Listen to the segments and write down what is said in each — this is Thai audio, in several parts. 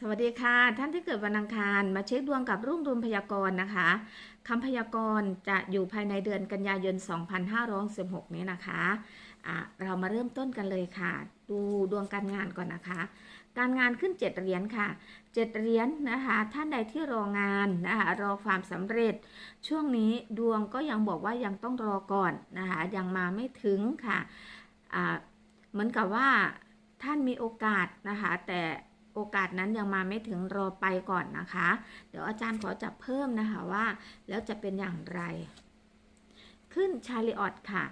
สวัสดีค่ะ ท่านที่เกิดวันอังคารมาเช็คดวงกับรุ่งดวงพยากรณ์นะคะคำพยากรณ์จะอยู่ภายในเดือนกันยายน 2516 นี้นะคะะเรามาเริ่มต้นกันเลยค่ะ ดูดวงการงานก่อนนะคะ การงานขึ้น 7 เหรียญค่ะ 7 เหรียญนะคะ ท่านใดที่รองานนะคะรอความสำเร็จ ช่วงนี้ดวงก็ยังบอกว่ายังต้องรอก่อนนะคะยังมาไม่ถึงค่ะะเหมือนกับว่าท่านมีโอกาสนะคะแต่ โอกาสนั้นยังมาไม่ถึงรอไปก่อนนะคะ เดี๋ยวอาจารย์ขอจับเพิ่มนะคะว่า แล้วจะเป็นอย่างไร ขึ้นชาลิออตค่ะ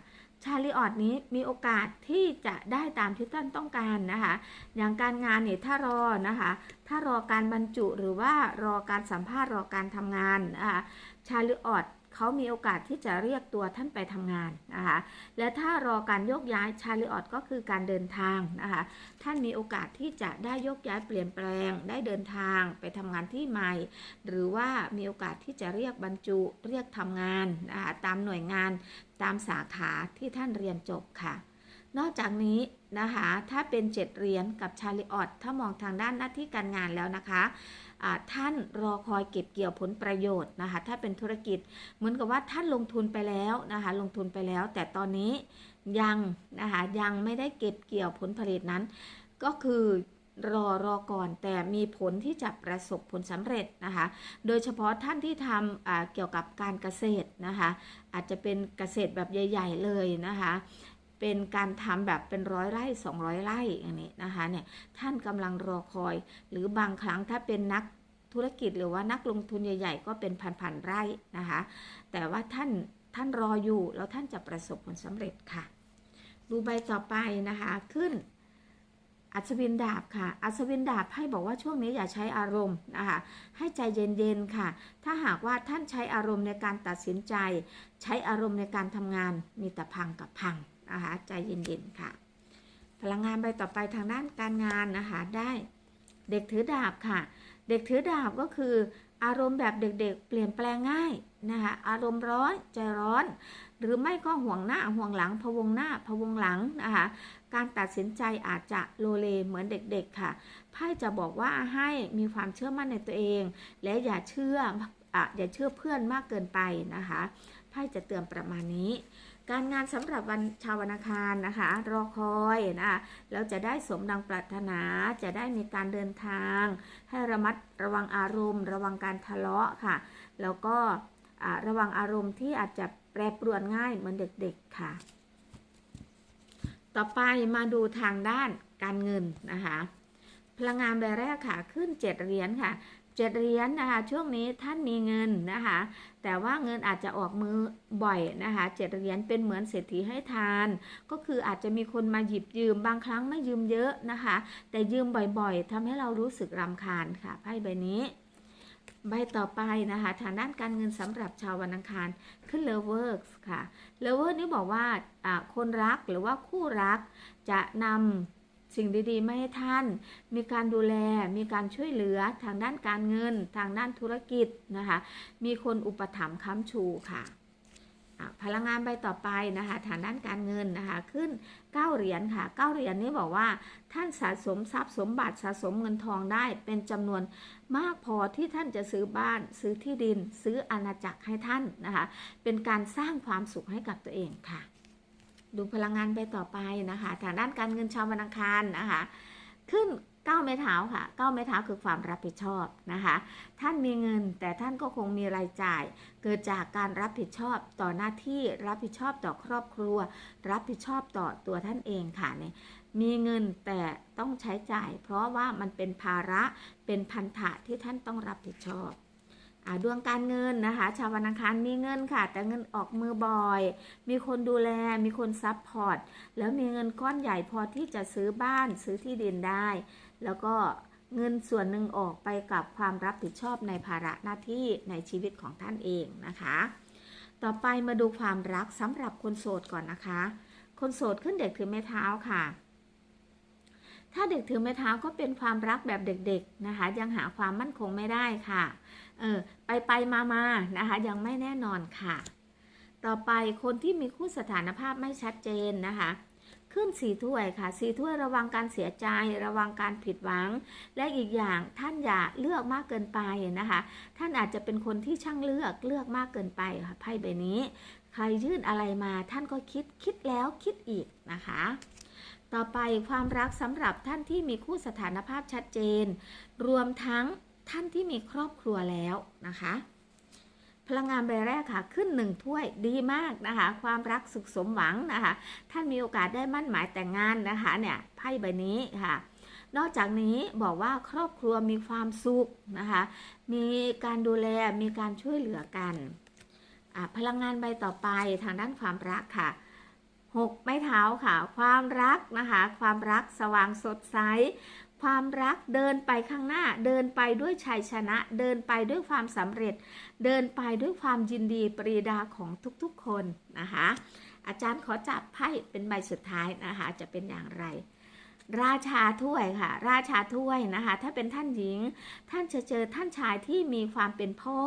ชาลิออตนี้มีโอกาสที่จะได้ตามที่ท่านต้องการนะคะ อย่างการงานเนี่ยถ้ารอนะคะ ถ้ารอการบรรจุหรือว่ารอการสัมภาษณ์รอการทำงานนะคะชาลิออต เขามีโอกาสที่จะเรียกตัวท่านไปทำงานนะคะและถ้ารอการยกย้ายชาลิออตก็คือการเดินทางนะคะท่านมีโอกาสที่จะได้ยกย้ายเปลี่ยนแปลง ได้เดินทางไปทำงานที่ใหม่ หรือว่ามีโอกาสที่จะเรียกบรรจุเรียกทำงานนะคะตามหน่วยงานตามสาขาที่ท่านเรียนจบค่ะนอกจากนี้นะคะ ถ้าเป็นเจ็ดเหรียญกับชาลิออตถ้ามองทางด้านหน้าที่การงานแล้วนะคะ ท่านรอคอยเก็บเกี่ยวผลประโยชน์นะคะ ถ้าเป็นธุรกิจเหมือนกับว่าท่านลงทุนไปแล้วนะคะ ลงทุนไปแล้ว แต่ตอนนี้ยังนะคะยังไม่ได้เก็บเกี่ยวผลผลิตนั้น ก็คือรอรอก่อนแต่มีผลที่จะประสบผลสำเร็จนะคะ โดยเฉพาะท่านที่ทำเกี่ยวกับการเกษตรนะคะ อาจจะเป็นเกษตรแบบใหญ่ ๆ เลยนะคะ เป็นการทำแบบเป็นร้อยไร่200 ไร่อย่างนี้นะคะเนี่ยท่านกำลังรอคอย หรือบางครั้งถ้าเป็นนักธุรกิจหรือว่านักลงทุนใหญ่ ๆ ก็เป็นพันๆไร่นะคะ แต่ว่าท่านท่านรออยู่แล้วท่านจะประสบผลสำเร็จค่ะ ดูใบต่อไปนะคะขึ้นอัศวินดาบค่ะ อัศวินดาบให้บอกว่าช่วงนี้อย่าใช้อารมณ์นะคะ ให้ใจเย็นๆค่ะ ถ้าหากว่าท่านใช้อารมณ์ในการตัดสินใจ ใช้อารมณ์ในการทำงานมีแต่พังกับพัง นะคะใจเย็นๆค่ะ พลังงานใบต่อไปทางด้านการงานนะคะได้เด็กถือดาบค่ะ เด็กถือดาบก็คือ อารมณ์แบบเด็กๆ เปลี่ยนแปลงง่ายนะคะอารมณ์ร้อนใจร้อน หรือไม่ก็ห่วงหน้าห่วงหลังพวงหน้าพวงหลังนะคะการตัดสินใจอาจจะโลเลเหมือนเด็กๆค่ะไพ่จะบอกว่าให้มีความเชื่อมั่นในตัวเอง และอย่าเชื่อ อย่าเชื่อเพื่อนมากเกินไปนะคะไพ่จะเตือนประมาณนี้ การงานสำหรับวันชาววันอังคารนะคะ รอคอยนะแล้วจะได้สมดังปรารถนาจะได้มีการเดินทาง ให้ระมัดระวังอารมณ์ ระวังการทะเลาะค่ะ แล้วก็ระวังอารมณ์ที่อาจจะแปรปรวนง่ายเหมือนเด็กๆค่ะ ต่อไปมาดูทางด้านการเงินนะคะพลังงานใบแรกค่ะ ขึ้นเจ็ดเหรียญค่ะ เจ็ดเหรียญนนะคะช่วงนี้ท่านมีเงินนะคะแต่ว่าเงินอาจจะออกมือบ่อยนะคะเจ็ดเหรียญเป็นเหมือนเศรษฐีให้ทาน ก็คืออาจจะมีคนมาหยิบยืมบางครั้งไม่ยืมเยอะนะคะ แต่ยืมบ่อยๆทำให้เรารู้สึกรำคาญค่ะไพ่ใบนี้ใบต่อไปนะคะทางด้านการเงินสำหรับชาววันอังคารขึ้นเลเวอร์ค่ะเลเวอร์นี้บอกว่าคนรักหรือว่าคู่รักจะนำ สิ่งดีๆไม่ให้ท่าน มีการดูแล มีการช่วยเหลือทางด้านการเงิน ทางด้านธุรกิจนะคะ มีคนอุปถัมภ์ค้ำชูค่ะพลังงานใบต่อไปนะคะทางด้านการเงินนะคะขึ้น 9 เหรียญค่ะ 9 เหรียญนี้บอกว่าท่านสะสมทรัพย์สมบัติสะสมเงินทองได้เป็นจำนวนมากพอที่ท่านจะซื้อบ้านซื้อที่ดิน ซื้ออาณาจักรให้ท่านนะคะเป็นการสร้างความสุขให้กับตัวเองค่ะ ดูพลังงานไปต่อไปนะคะ ทางด้านการเงินชาววันอังคารนะคะ ขึ้นเก้าไม้เท้าค่ะเก้าไม้เท้าคือความรับผิดชอบนะคะ ท่านมีเงินแต่ท่านก็คงมีรายจ่าย เกิดจากการรับผิดชอบต่อหน้าที่รับผิดชอบต่อครอบครัว รับผิดชอบต่อตัวท่านเองค่ะเนี่ยมีเงินแต่ต้องใช้จ่าย เพราะว่ามันเป็นภาระเป็นพันธะที่ท่านต้องรับผิดชอบ ดวงการเงินนะคะ ชาววันอังคารมีเงินค่ะ แต่เงินออกมือบ่อย มีคนดูแล มีคนซับพอร์ต แล้วมีเงินก้อนใหญ่พอที่จะซื้อบ้านซื้อที่ดินได้ แล้วก็เงินส่วนหนึ่งออกไปกับความรับผิดชอบในภาระหน้าที่ในชีวิตของท่านเองนะคะ ต่อไปมาดูความรักสำหรับคนโสดก่อนนะคะ คนโสดขึ้นเด็กถือไม้เท้าค่ะ ถ้าเด็กถือไม้เท้าก็เป็นความรักแบบเด็กๆนะคะ ยังหาความมั่นคงไม่ได้ค่ะเออไปไปมามานะคะยังไม่แน่นอนค่ะ ต่อไปคนที่มีคู่สถานภาพไม่ชัดเจนนะคะขึ้นสีถ้วยค่ะสีถ้วยระวังการเสียใจ ระวังการผิดหวัง และอีกอย่างท่านอย่าเลือกมากเกินไปนะคะ ท่านอาจจะเป็นคนที่ช่างเลือกเลือกมากเกินไปค่ะไพ่ใบนี้ ใครยื่นอะไรมาท่านก็คิดคิดแล้วคิดอีกนะคะ ต่อไปความรักสำหรับท่านที่มีคู่สถานภาพชัดเจน รวมทั้งท่านที่มีครอบครัวแล้วนะคะ พลังงานใบแรกค่ะ ขึ้นหนึ่งถ้วยดีมากนะคะ ความรักสุขสมหวังนะคะ ท่านมีโอกาสได้มั่นหมายแต่งงานนะคะเนี่ยไพ่ใบนี้ค่ะนอกจากนี้บอกว่าครอบครัวมีความสุขนะคะ มีการดูแล มีการช่วยเหลือกัน พลังงานใบต่อไปทางด้านความรักค่ะ หกไม้เท้าค่ะ ความรักนะคะ ความรักสว่างสดใส ความรักเดินไปข้างหน้า เดินไปด้วยชัยชนะ เดินไปด้วยความสำเร็จ เดินไปด้วยความยินดีปรีดาของทุกๆคนนะคะ อาจารย์ขอจับไพ่เป็นใบสุดท้ายนะคะ จะเป็นอย่างไร ราชาถ้วยค่ะ ราชาถ้วยนะคะ ถ้าเป็นท่านหญิง ท่านจะเจอท่านชายที่มีความเป็นพ่อ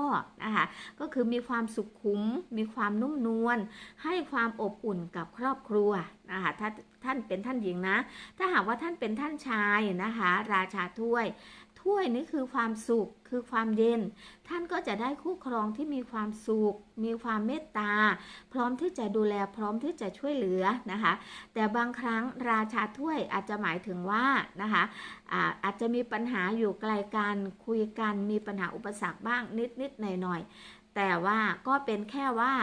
นะคะ ก็คือมีความสุขุม มีความนุ่มนวล ให้ความอบอุ่นกับครอบครัวนะคะถ้าท่านเป็นท่านหญิงนะ ถ้าหากว่าท่านเป็นท่านชายนะคะ ราชาถ้วย ถ้วยนี่คือความสุขคือความเย็น ท่านก็จะได้คู่ครองที่มีความสุข มีความเมตตา พร้อมที่จะดูแลพร้อมที่จะช่วยเหลือนะคะ แต่บางครั้งราชาถ้วยอาจจะหมายถึงว่านะคะอาอาจจะมีปัญหาอยู่ไกลกันคุยกันมีปัญหาอุปสรรคบ้างนิดนิดหน่อยหน่อยๆแต่ว่าก็เป็นแค่ว่า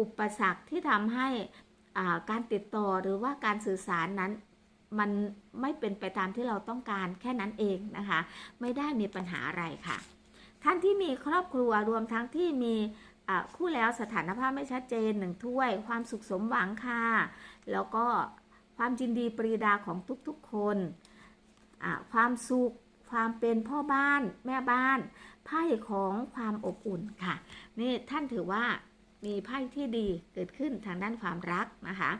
อุปสรรคที่ทำให้การติดต่อหรือว่าการสื่อสารนั้น มันไม่เป็นไปตามที่เราต้องการแค่นั้นเองนะคะ ไม่ได้มีปัญหาอะไรค่ะ ท่านที่มีครอบครัวรวมทั้งที่มีคู่แล้วสถานภาพไม่ชัดเจนหนึ่งถ้วย ความสุขสมหวังค่ะ แล้วก็ความยินดีปรีดาของทุกๆคนความสุขความเป็นพ่อบ้านแม่บ้านไพ่ของความอบอุ่นค่ะ นี่ท่านถือว่ามีไพ่ที่ดีเกิดขึ้นทางด้านความรักนะคะ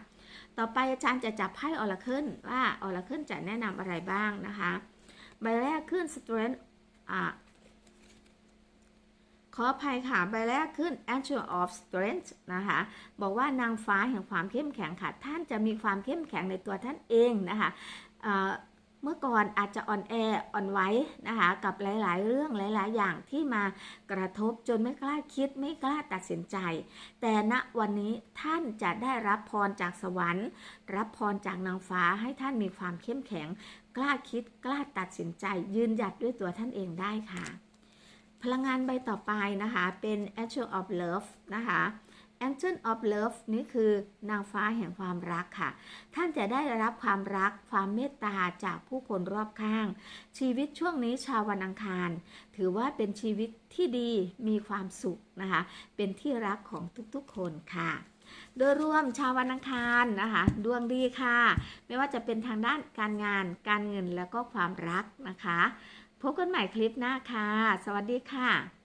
ต่อไปอาจารย์จะจับไพ่ออราเคิลว่าออราเคิลจะแนะนำอะไรบ้างนะคะ ใบแรกขึ้น strength อะขออภัยค่ะใบแรกขึ้น angel of strength นะคะ บอกว่านางฟ้าแห่งความเข้มแข็งค่ะ ท่านจะมีความเข้มแข็งในตัวท่านเองนะคะ เมื่อก่อนอาจจะอ่อนแออ่อนไหวนะคะกับหลาย ๆ เรื่องหลาย ๆ อย่างที่มากระทบจนไม่กล้าคิดไม่กล้าตัดสินใจ แต่ณวันนี้ท่านจะได้รับพรจากสวรรค์ รับพรจากนางฟ้าให้ท่านมีความเข้มแข็ง กล้าคิดกล้าตัดสินใจ ยืนหยัดด้วยตัวท่านเองได้ค่ะ พลังงานใบต่อไปนะคะเป็น Angel of Love นะคะ Angel of Love นี่คือนางฟ้าแห่งความรักค่ะ ท่านจะได้รับความรักความเมตตาจากผู้คนรอบข้าง ชีวิตช่วงนี้ชาววันอังคาร ถือว่าเป็นชีวิตที่ดีมีความสุขนะคะ เป็นที่รักของทุกๆคนค่ะโดยรวมชาววันอังคารนะคะดวงดีค่ะ ไม่ว่าจะเป็นทางด้านการงาน การเงินแล้วก็ความรักนะคะ พบกันใหม่คลิปหน้าค่ะ สวัสดีค่ะ